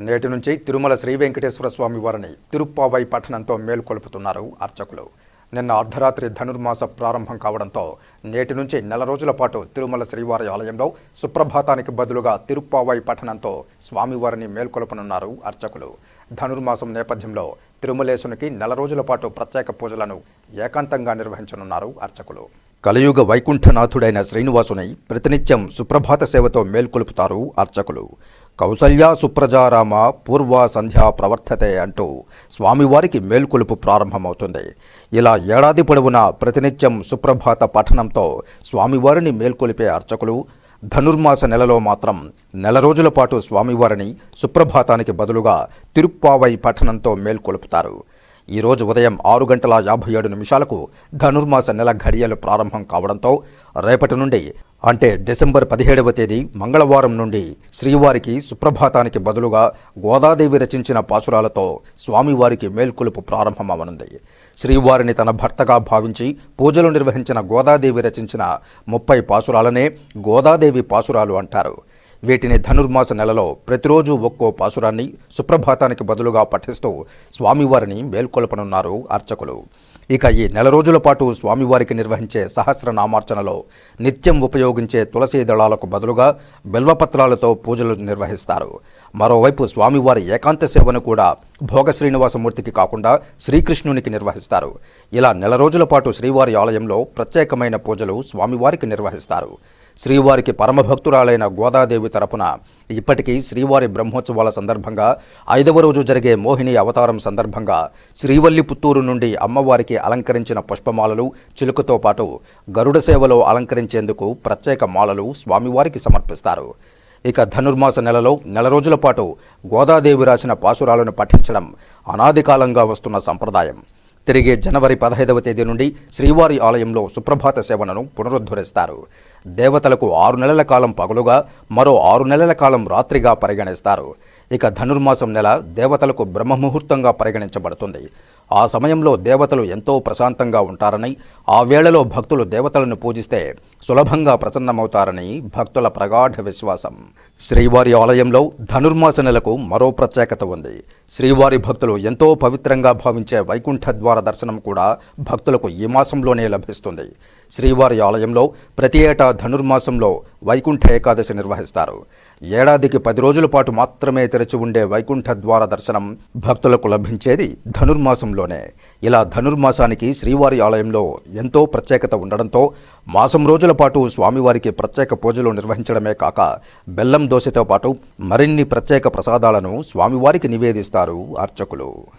నేటి నుంచి తిరుమల శ్రీ వెంకటేశ్వర స్వామి వారిని తిరుప్పావై పట్టణంతో మేల్కొల్పుతున్నారు అర్చకులు. నిన్న అర్ధరాత్రి ధనుర్మాస ప్రారంభం కావడంతో నేటి నుంచి నెల రోజుల పాటు తిరుమల శ్రీవారి ఆలయంలో సుప్రభాతానికి బదులుగా తిరుప్పావై పట్టణంతో స్వామివారిని మేల్కొల్పనున్నారు అర్చకులు. ధనుర్మాసం నేపథ్యంలో తిరుమలేశునికి నెల రోజుల పాటు ప్రత్యేక పూజలను ఏకాంతంగా నిర్వహించనున్నారు అర్చకులు. కలియుగ వైకుంఠనాథుడైన శ్రీనివాసుని ప్రతినిత్యం సుప్రభాత సేవతో మేల్కొలుపుతారు అర్చకులు. కౌసల్యా సుప్రజారామ పూర్వ సంధ్యా ప్రవర్తతే అంటూ స్వామివారికి మేల్కొలుపు ప్రారంభమవుతుంది. ఇలా ఏడాది పొడవునా ప్రతినిత్యం సుప్రభాత పఠనంతో స్వామివారిని మేల్కొలిపే అర్చకులు ధనుర్మాస నెలలో మాత్రం నెల రోజుల పాటు స్వామివారిని సుప్రభాతానికి బదులుగా తిరుప్పావై పఠనంతో మేల్కొలుపుతారు. ఈరోజు ఉదయం ఆరు గంటల యాభై ఏడు నిమిషాలకు ధనుర్మాస నెల ఘడియలు ప్రారంభం కావడంతో రేపటి నుండి అంటే డిసెంబర్ పదిహేడవ తేదీ మంగళవారం నుండి శ్రీవారికి సుప్రభాతానికి బదులుగా గోదాదేవి రచించిన పాసురాలతో స్వామివారికి మేల్కొలుపు ప్రారంభమవనుంది. శ్రీవారిని తన భర్తగా భావించి పూజలు నిర్వహించిన గోదాదేవి రచించిన ముప్పై పాసురాలనే గోదాదేవి పాసురాలు అంటారు. వీటిని ధనుర్మాస నెలలో ప్రతిరోజు ఒక్కో పాసురాన్ని సుప్రభాతానికి బదులుగా పఠిస్తూ స్వామివారిని మేల్కొల్పనున్నారు అర్చకులు. ఇక ఈ నెల రోజుల పాటు స్వామివారికి నిర్వహించే సహస్రనామార్చనలో నిత్యం ఉపయోగించే తులసీ దళాలకు బదులుగా బెల్వపత్రాలతో పూజలు నిర్వహిస్తారు. మరోవైపు స్వామివారి ఏకాంత సేవను కూడా భోగ శ్రీనివాసమూర్తికి కాకుండా శ్రీకృష్ణునికి నిర్వహిస్తారు. ఇలా నెల రోజుల పాటు శ్రీవారి ఆలయంలో ప్రత్యేకమైన పూజలు స్వామివారికి నిర్వహిస్తారు. శ్రీవారికి పరమభక్తురాలైన గోదాదేవి తరపున ఇప్పటికీ శ్రీవారి బ్రహ్మోత్సవాల సందర్భంగా ఐదవ రోజు జరిగే మోహిని అవతారం సందర్భంగా శ్రీవల్లి పుత్తూరు నుండి అమ్మవారికి అలంకరించిన పుష్పమాలలు చిలుకతో పాటు గరుడ సేవలో అలంకరించేందుకు ప్రత్యేక మాలలు స్వామివారికి సమర్పిస్తారు. ఇక ధనుర్మాస నెలలో నెల రోజుల పాటు గోదాదేవి రాసిన పాసురాలను పఠించడం అనాది కాలంగా వస్తున్న సంప్రదాయం. తిరిగి జనవరి పదహైదవ తేదీ నుండి శ్రీవారి ఆలయంలో సుప్రభాత సేవలను పునరుద్ధరిస్తారు. దేవతలకు ఆరు నెలల కాలం పగలుగా మరో ఆరు నెలల కాలం రాత్రిగా పరిగణిస్తారు. ఇక ధనుర్మాసం నెల దేవతలకు బ్రహ్మముహూర్తంగా పరిగణించబడుతుంది. ఆ సమయంలో దేవతలు ఎంతో ప్రశాంతంగా ఉంటారని ఆ వేళలో భక్తులు దేవతలను పూజిస్తే సులభంగా ప్రసన్నమవుతారని భక్తుల ప్రగాఢ విశ్వాసం. శ్రీవారి ఆలయంలో ధనుర్మాస నెలకు మరో ప్రత్యేకత ఉంది. శ్రీవారి భక్తులు ఎంతో పవిత్రంగా భావించే వైకుంఠ ద్వార దర్శనం కూడా భక్తులకు ఈ మాసంలోనే లభిస్తుంది. శ్రీవారి ఆలయంలో ప్రతి ఏటా ధనుర్మాసంలో వైకుంఠ ఏకాదశి నిర్వహిస్తారు. ఏడాదికి పది రోజుల పాటు మాత్రమే తెరిచి ఉండే వైకుంఠ ద్వార దర్శనం భక్తులకు లభించేది ధనుర్మాసంలోనే. ఇలా ధనుర్మాసానికి శ్రీవారి ఆలయంలో ఎంతో ప్రత్యేకత ఉండడంతో మాసం రోజుల పాటు స్వామివారికి ప్రత్యేక పూజలు నిర్వహించడమే కాక బెల్లం దోశతో పాటు మరిన్ని ప్రత్యేక ప్రసాదాలను స్వామివారికి నివేదిస్తారు అర్చకులు.